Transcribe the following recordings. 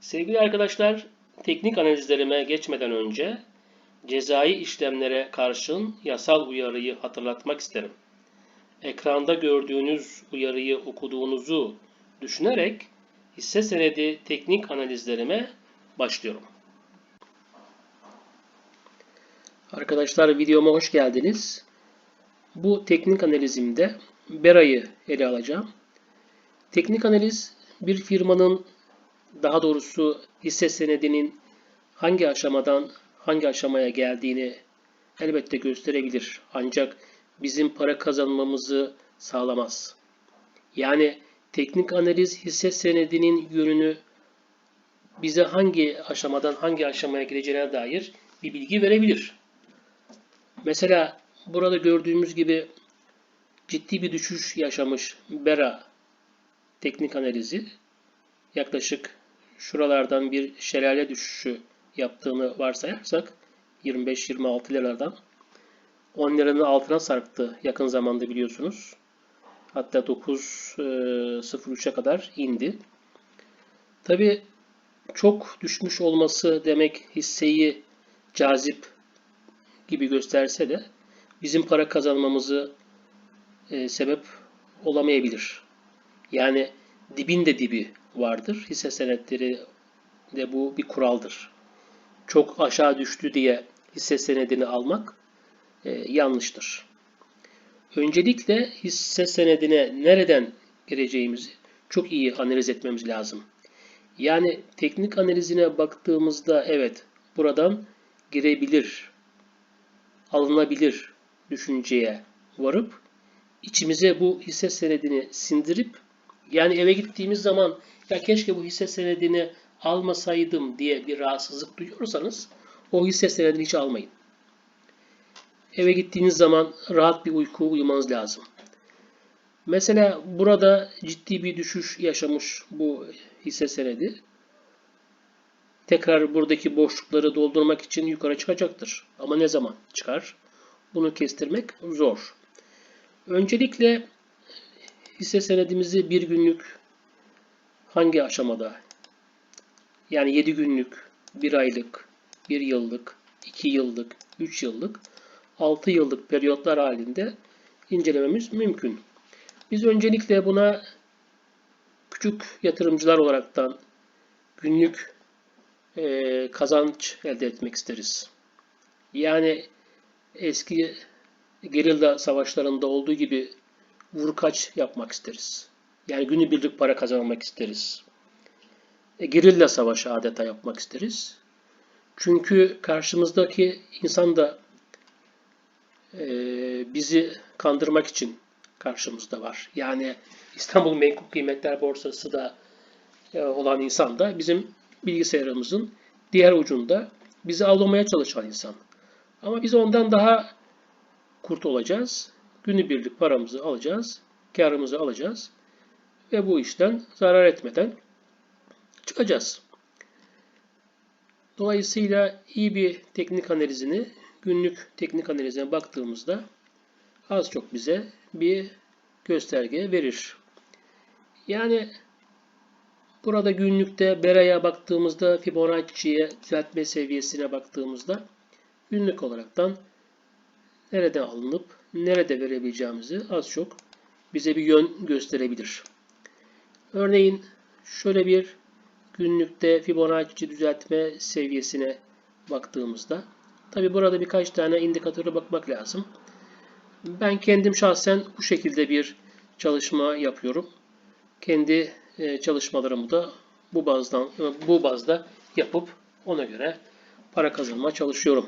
Sevgili arkadaşlar, teknik analizlerime geçmeden önce cezai işlemlere karşın yasal uyarıyı hatırlatmak isterim. Ekranda gördüğünüz uyarıyı okuduğunuzu düşünerek hisse senedi teknik analizlerime başlıyorum. Arkadaşlar videoma hoş geldiniz. Bu teknik analizimde Bera'yı ele alacağım. Teknik analiz bir firmanın daha doğrusu hisse senedinin hangi aşamadan hangi aşamaya geldiğini elbette gösterebilir. Ancak bizim para kazanmamızı sağlamaz. Yani teknik analiz hisse senedinin yönünü bize hangi aşamadan hangi aşamaya geleceğine dair bir bilgi verebilir. Mesela burada gördüğümüz gibi ciddi bir düşüş yaşamış Bera teknik analizi yaklaşık şuralardan bir şelale düşüşü yaptığını varsayarsak 25-26 liralardan 10 liranın altına sarktı yakın zamanda biliyorsunuz. Hatta 9.03'e kadar indi. Tabi çok düşmüş olması demek hisseyi cazip gibi gösterse de bizim para kazanmamızı e, sebep olamayabilir. Yani dibin de dibi vardır. Hisse senetleri de bu bir kuraldır. Çok aşağı düştü diye hisse senedini almak e, yanlıştır. Öncelikle hisse senedine nereden gireceğimizi çok iyi analiz etmemiz lazım. Yani teknik analizine baktığımızda evet buradan girebilir, alınabilir düşünceye varıp içimize bu hisse senedini sindirip yani eve gittiğimiz zaman ya keşke bu hisse senedini almasaydım diye bir rahatsızlık duyuyorsanız o hisse senedini hiç almayın. Eve gittiğiniz zaman rahat bir uyku uyumanız lazım. Mesela burada ciddi bir düşüş yaşamış bu hisse senedi. Tekrar buradaki boşlukları doldurmak için yukarı çıkacaktır. Ama ne zaman çıkar? Bunu kestirmek zor. Öncelikle hisse senedimizi bir günlük hangi aşamada? Yani 7 günlük, 1 aylık, 1 yıllık, 2 yıllık, 3 yıllık, 6 yıllık periyotlar halinde incelememiz mümkün. Biz öncelikle buna küçük yatırımcılar olaraktan günlük e, kazanç elde etmek isteriz. Yani eski gerilla savaşlarında olduğu gibi vurkaç yapmak isteriz. Yani günübirlik para kazanmak isteriz. E, gerilla savaşı adeta yapmak isteriz. Çünkü karşımızdaki insan da e, bizi kandırmak için karşımızda var. Yani İstanbul Menkul Kıymetler Borsası da e, olan insan da bizim bilgisayarımızın diğer ucunda bizi avlamaya çalışan insan. Ama biz ondan daha kurt olacağız. Günübirlik paramızı alacağız, karımızı alacağız ve bu işten zarar etmeden çıkacağız. Dolayısıyla iyi bir teknik analizini, günlük teknik analizine baktığımızda az çok bize bir gösterge verir. Yani burada günlükte Bera'ya baktığımızda, Fibonacci'ye düzeltme seviyesine baktığımızda günlük olaraktan nereden alınıp nerede verebileceğimizi az çok bize bir yön gösterebilir. Örneğin şöyle bir günlükte Fibonacci düzeltme seviyesine baktığımızda tabi burada birkaç tane indikatöre bakmak lazım. Ben kendim şahsen bu şekilde bir çalışma yapıyorum. Kendi e, çalışmalarımı da bu bazdan bu bazda yapıp ona göre para kazanma çalışıyorum.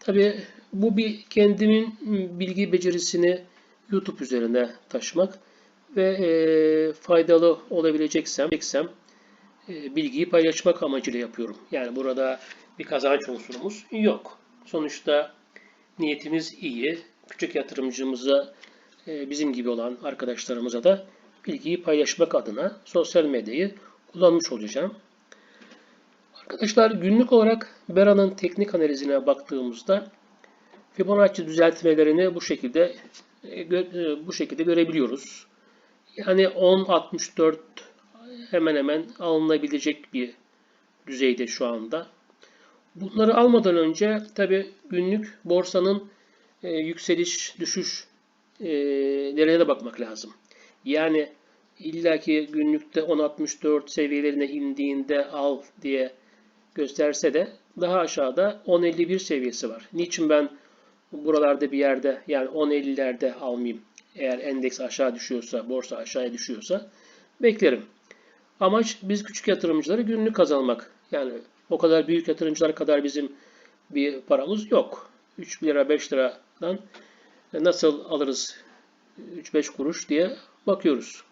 Tabi bu bir kendimin bilgi becerisini YouTube üzerine taşımak ve e, faydalı olabileceksem e, bilgiyi paylaşmak amacıyla yapıyorum. Yani burada bir kazanç unsurumuz yok. Sonuçta niyetimiz iyi. Küçük yatırımcımıza e, bizim gibi olan arkadaşlarımıza da bilgiyi paylaşmak adına sosyal medyayı kullanmış olacağım. Arkadaşlar günlük olarak Bera'nın teknik analizine baktığımızda Fibonacci düzeltmelerini bu şekilde e, bu şekilde görebiliyoruz. Yani 10.64 hemen hemen alınabilecek bir düzeyde şu anda. Bunları almadan önce tabi günlük borsanın e, yükseliş düşüş e, nereye de bakmak lazım. Yani illaki günlükte 10.64 seviyelerine indiğinde al diye gösterse de daha aşağıda 10.51 seviyesi var. Niçin ben buralarda bir yerde yani 10.50'lerde almayayım? Eğer endeks aşağı düşüyorsa, borsa aşağıya düşüyorsa beklerim. Amaç biz küçük yatırımcıları günlük kazanmak. Yani o kadar büyük yatırımcılar kadar bizim bir paramız yok. 3 lira 5 liradan nasıl alırız 3-5 kuruş diye bakıyoruz.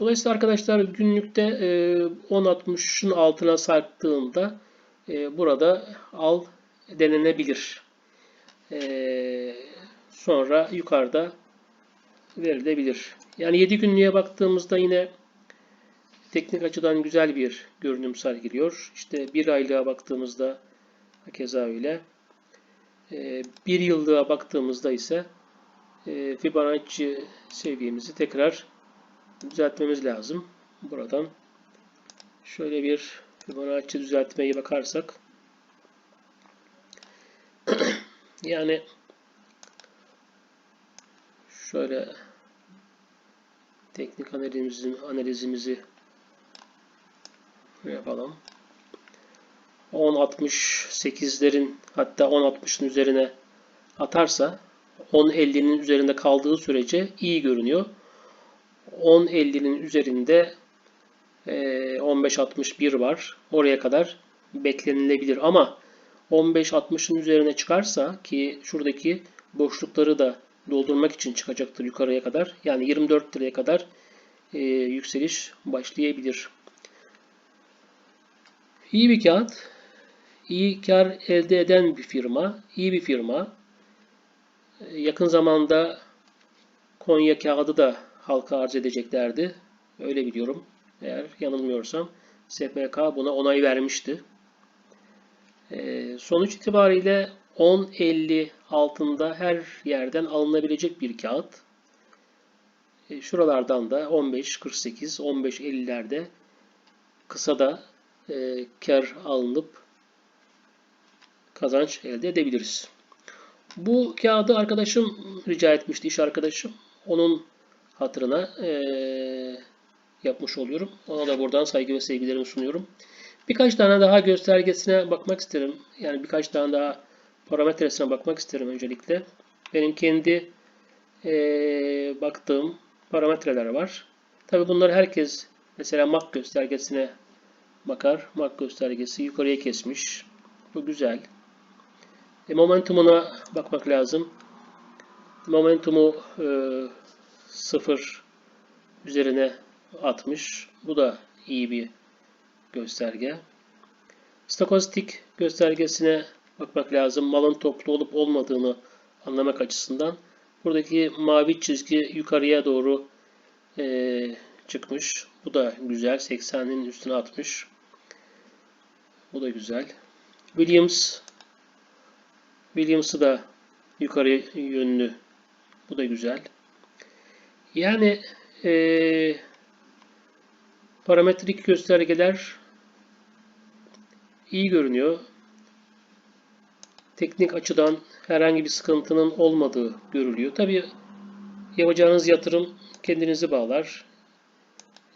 Dolayısıyla arkadaşlar günlükte 10.60'ın altına sarktığında e, burada al denenebilir. E, sonra yukarıda verilebilir. Yani 7 günlüğe baktığımızda yine teknik açıdan güzel bir görünüm sergiliyor. İşte bir aylığa baktığımızda keza öyle. E, bir yıllığa baktığımızda ise Fibonacci seviyemizi tekrar düzeltmemiz lazım. Buradan şöyle bir Fibonacci düzeltmeye bakarsak yani şöyle teknik analizimizi, analizimizi yapalım. 10.68'lerin hatta 10.60'ın üzerine atarsa 10.50'nin üzerinde kaldığı sürece iyi görünüyor. 10.50'nin üzerinde 15.61 e, var. Oraya kadar beklenilebilir ama 15.60'ın üzerine çıkarsa ki şuradaki boşlukları da doldurmak için çıkacaktır yukarıya kadar. Yani 24 liraya kadar e, yükseliş başlayabilir. İyi bir kağıt. iyi kar elde eden bir firma. iyi bir firma. E, yakın zamanda Konya kağıdı da halka arz edeceklerdi. Öyle biliyorum. Eğer yanılmıyorsam SPK buna onay vermişti. Ee, sonuç itibariyle 10.50 altında her yerden alınabilecek bir kağıt. Ee, şuralardan da 15.48, 15.50'lerde kısa da e, kar alınıp kazanç elde edebiliriz. Bu kağıdı arkadaşım rica etmişti, iş arkadaşım. Onun hatırına e, yapmış oluyorum. Ona da buradan saygı ve sevgilerimi sunuyorum. Birkaç tane daha göstergesine bakmak isterim. Yani birkaç tane daha parametresine bakmak isterim öncelikle. Benim kendi e, baktığım parametreler var. Tabi bunları herkes mesela MAC göstergesine bakar. MAC göstergesi yukarıya kesmiş. Bu güzel. E, momentumuna bakmak lazım. Momentumu e, 0 üzerine atmış. Bu da iyi bir gösterge. Stokastik göstergesine bakmak lazım. Malın toplu olup olmadığını anlamak açısından. Buradaki mavi çizgi yukarıya doğru e, çıkmış. Bu da güzel. 80'in üstüne atmış. Bu da güzel. Williams Williams'ı da yukarı yönlü. Bu da güzel. Yani e, parametrik göstergeler iyi görünüyor. Teknik açıdan herhangi bir sıkıntının olmadığı görülüyor. Tabi yapacağınız yatırım kendinizi bağlar.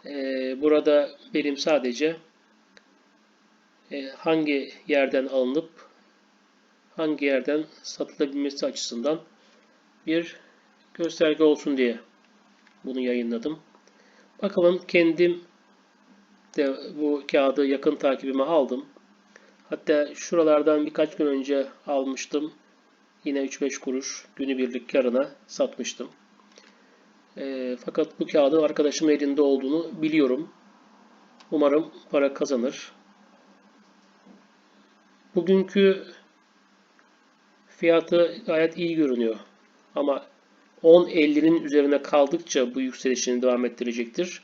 Ee, burada benim sadece e, hangi yerden alınıp hangi yerden satılabilmesi açısından bir gösterge olsun diye bunu yayınladım. Bakalım kendim de bu kağıdı yakın takibime aldım. Hatta şuralardan birkaç gün önce almıştım. Yine 3-5 kuruş günübirlik karına satmıştım. E, fakat bu kağıdın arkadaşımın elinde olduğunu biliyorum. Umarım para kazanır. Bugünkü fiyatı gayet iyi görünüyor. Ama 10.50'nin üzerine kaldıkça bu yükselişini devam ettirecektir.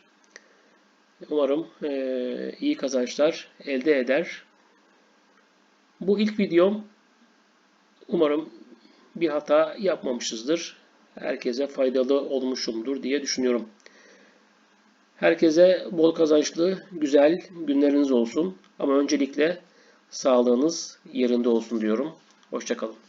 Umarım e, iyi kazançlar elde eder. Bu ilk videom. Umarım bir hata yapmamışızdır. Herkese faydalı olmuşumdur diye düşünüyorum. Herkese bol kazançlı, güzel günleriniz olsun. Ama öncelikle sağlığınız yerinde olsun diyorum. Hoşçakalın.